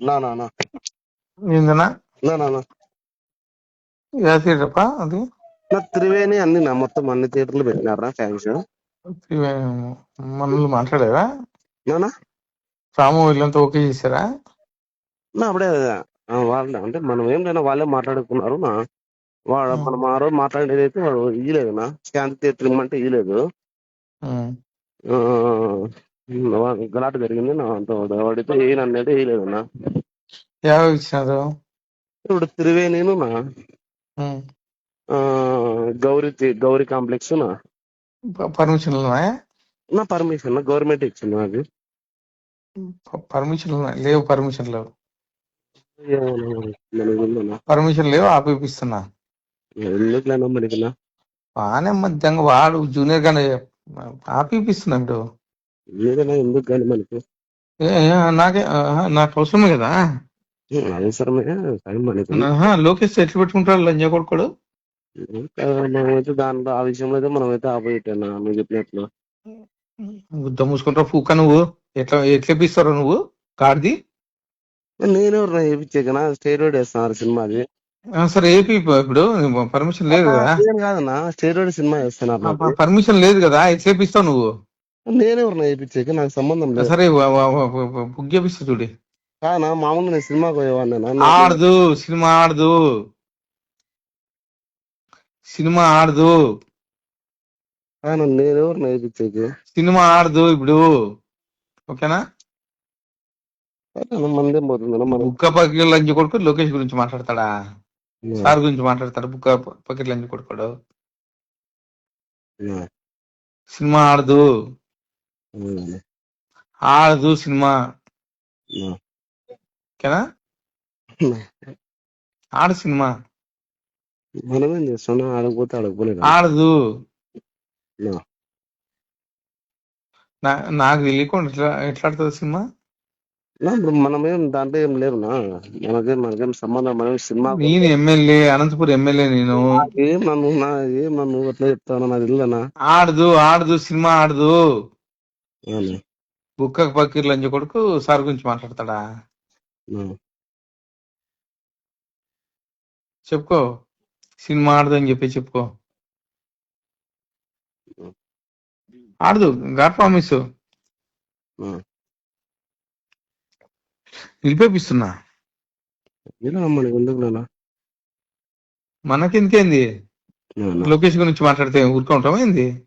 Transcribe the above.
నా నా నా. ఏందన్నా? నా నా నా. యా థియేటర్పా అది? నా త్రివేణి అన్ని నా మొత్తం అన్ని థియేటర్లు పెట్టినారా ఫ్యాన్స్? మనల్ని మాట్లాడారా? నానా రాము వీళ్ళంతా ఓకే చేశారా? నా అప్పుడే వాళ్ళ అంటే మనం ఏం లేనా వాళ్ళే మాట్లాడుకున్నారు నా. వాడు. మనం ఆ రోజు మాట్లాడేది అయితే వాడు ఇయ్యలేదు నా. శాంతి థియేటర్ ఇమ్మంటే ఇయ్యలేదు. గలాట జరిగింది నా. అంత వాడితే ఏం అనేది వేయలేదు నా. యాభై ఇచ్చినారు ఇప్పుడు త్రివేణిను నా ఉమ్. ఆ, గౌరీ గౌరీ కాంప్లెక్స్ నా ప- పర్మిషన్లు ఉన్నాయా నా పర్మిషన్ గవర్నమెంట్ ఇచ్చింది నాకు ప- పర్మిషన్లు ఉన్నాయి లేవు పర్మిషన్ లేవు ఏమో మనకి ఉందన్నా పర్మిషన్ లేవు ఆపిపిస్తున్నా ఎందుకులేనా మనకి నా బాగానే మధ్యంగా వాడు జూనియర్ గానే ఆపిపిస్తున్నాడు ఏదైనా ఎందుకు కానీ మనకి నాకే నాకు అవసరమే కదా. అవసరమే లోకేష్ ఎట్లా పెట్టుకుంటాడు లంజా కొడుకోడు? మనమైతే దాంట్లో ఆ విషయంలో అయితే మనమైతే ఆపోజిట్ నువ్వు చెప్పినట్లు గుద్ద మూసుకుంటా పూక నువ్వు? ఎట్లా ఎట్లా ఇప్పిస్తావు నువ్వు? కార్ది? నేనెవరు చేయించాకనా స్టేరోడ్ వేస్తున్నారు సినిమాది సరే ఏపీ ఇప్పుడు. పర్మిషన్ లేదు కదా. నేను కాదన్నా స్టేరోడ్ సినిమా వేస్తున్నారు పర్మిషన్ లేదు కదా ఎట్లా ఇప్పిస్తావు నువ్వు? నేనెవరు వేయించాక? నాకు సంబంధం లేదు. సరే బుక్ చేపిస్తా చూడి. కానా మామూలు నేను సినిమాకి పోయేవాడినా ఆడదు సినిమా ఆడదు. సినిమా ఆడదు. కానా నేనెవరు వేయించాక? సినిమా ఆడదు ఇప్పుడు. ఓకేనా? మందేం మనం బుక్క పకెట్ లంచ్ కొడుకు లోకేష్ గురించి మాట్లాడతాడా? సార్ గురించి మాట్లాడతాడు? బుక్క పకెట్ లంచ్ కొడుకోడు. సినిమా ఆడదు. ఆడదు సినిమా. ఓకేనా? ఆడు సినిమా. మనమేం చేస్తున్నాం ఆడకపోతే ఆడకపోలేదు ఆడదు. నాకు తెలియకుండా ఎట్లా ఎట్లా ఆడుతుంది సినిమా? మనమేం దాంట్లో ఏం లేవునా మనకేం మనకేం సంబంధం మనం సినిమా నేను ఎమ్మెల్యే అనంతపురం ఎమ్మెల్యే నేను. ఏం నన్ను నా ఏం నన్ను అట్లా చెప్తాను నాకు తెలియదనా ఆడదు ఆడదు సినిమా ఆడదు. బుక్క పకీర్ లంచ కొడుకు సార్ గురించి మాట్లాడతాడా. చెప్పుకో సినిమా ఆడదు అని చెప్పి చెప్పుకో ఆడదు గాడ్ ప్రామిస్. నిలిపేపిస్తున్నా? మనకెందుకేంది. లోకేష్ గురించి మాట్లాడితే ఊరుకుంటాం ఏంది.